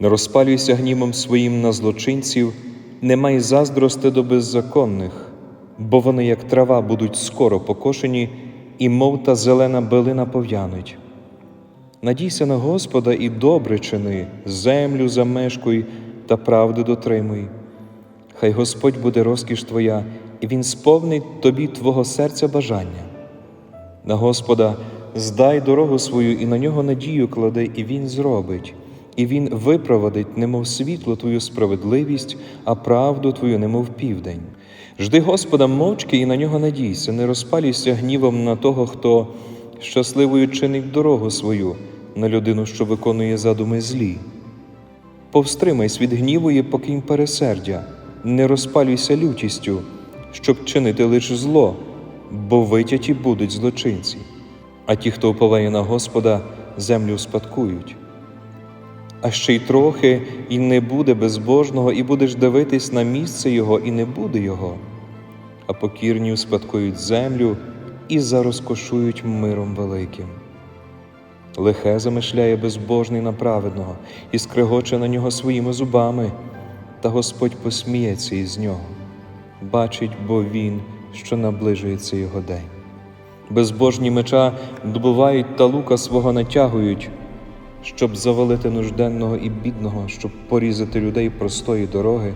Не розпалюйся гнівом своїм на злочинців, не май заздрости до беззаконних, бо вони, як трава, будуть скоро покошені, і мов та зелена билина пов'януть. Надійся на Господа і добре чини, землю замешкуй та правди дотримуй. Хай Господь буде розкіш твоя, і Він сповнить тобі твого серця бажання. На Господа здай дорогу свою і на нього надію клади, і Він зробить, і Він випроводить, немов світло твою справедливість, а правду твою, немов південь. Жди Господа мовчки і на нього надійся, не розпалюйся гнівом на того, хто щасливою чинить дорогу свою, на людину, що виконує задуми злі. Повстримайся від гніву і покинь пересердя, не розпалюйся лютістю, щоб чинити лише зло, бо витяті будуть злочинці, а ті, хто уповає на Господа, землю спадкують. А ще й трохи і не буде безбожного, і будеш дивитись на місце його, і не буде його, а покірні успадкують землю і зарозкошують миром великим. Лихе замишляє безбожний на праведного і скрегоче на нього своїми зубами, та Господь посміється із нього. Бачить, бо він, що наближується його день. Безбожні меча добувають та лука свого натягують, щоб завалити нужденного і бідного, щоб порізати людей простої дороги,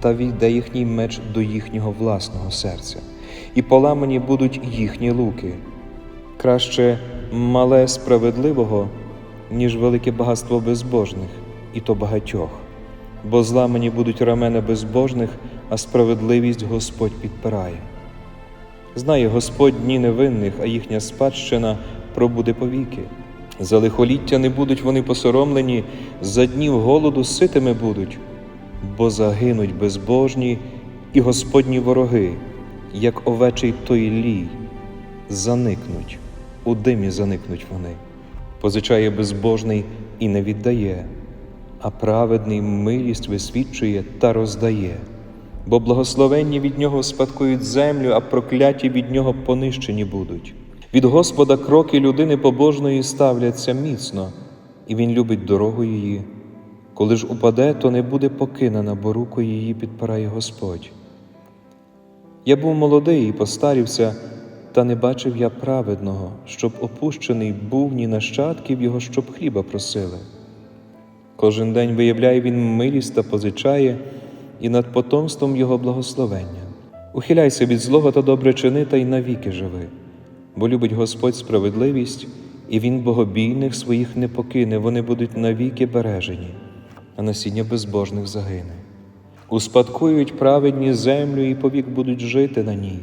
та війде їхній меч до їхнього власного серця, і поламані будуть їхні луки. Краще мале справедливого, ніж велике багатство безбожних, і то багатьох, бо зламані будуть рамена безбожних, а справедливість Господь підпирає. Знає Господь дні невинних, а їхня спадщина пробуде повіки. За лихоліття не будуть вони посоромлені, за днів голоду ситими будуть, бо загинуть безбожні і Господні вороги, як овечий той лій, заникнуть, у димі заникнуть вони. Позичає безбожний і не віддає, а праведний милість висвідчує та роздає, бо благословенні від нього спадкують землю, а прокляті від нього понищені будуть. Від Господа кроки людини побожної ставляться міцно, і Він любить дорогу її. Коли ж упаде, то не буде покинена, бо руку її підпирає Господь. Я був молодий і постарівся, та не бачив я праведного, щоб опущений був ні нащадків його, щоб хліба просили. Кожен день виявляє він милість та позичає, і над потомством його благословення. Ухиляйся від злого та добре чини, та й навіки живи, бо любить Господь справедливість, і Він богобійних своїх не покине, вони будуть навіки бережені, а насіння безбожних загине. Успадкують праведні землю і повік будуть жити на ній.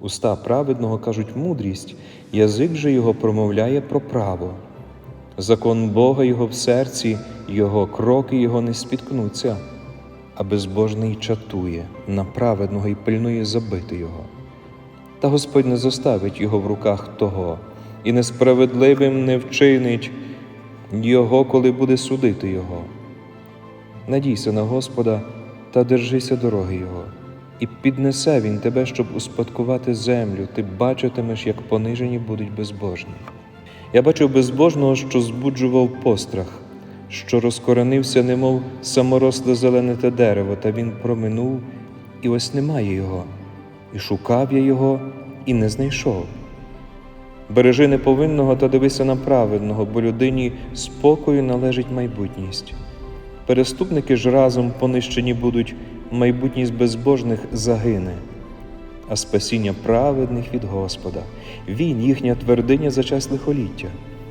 Уста праведного кажуть мудрість, язик же його промовляє про право. Закон Бога його в серці, його кроки його не спіткнуться, а безбожний чатує на праведного і пильнує забити його. Та Господь не заставить його в руках того, і несправедливим не вчинить його, коли буде судити його. Надійся на Господа та держися дороги Його, і піднесе Він тебе, щоб успадкувати землю, ти бачитимеш, як понижені будуть безбожні. Я бачив безбожного, що збуджував пострах, що розкоренився, немов саморосле зелене те дерево, та він проминув, і ось немає його. І шукав я його, і не знайшов. Бережи неповинного та дивися на праведного, бо людині спокою належить майбутність. Переступники ж разом понищені будуть, майбутність безбожних загине, а спасіння праведних від Господа. Він їхня твердиня за час лихоліття,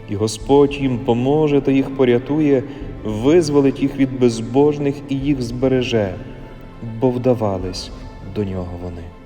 і Господь їм поможе та їх порятує, визволить їх від безбожних і їх збереже, бо вдавались до нього вони.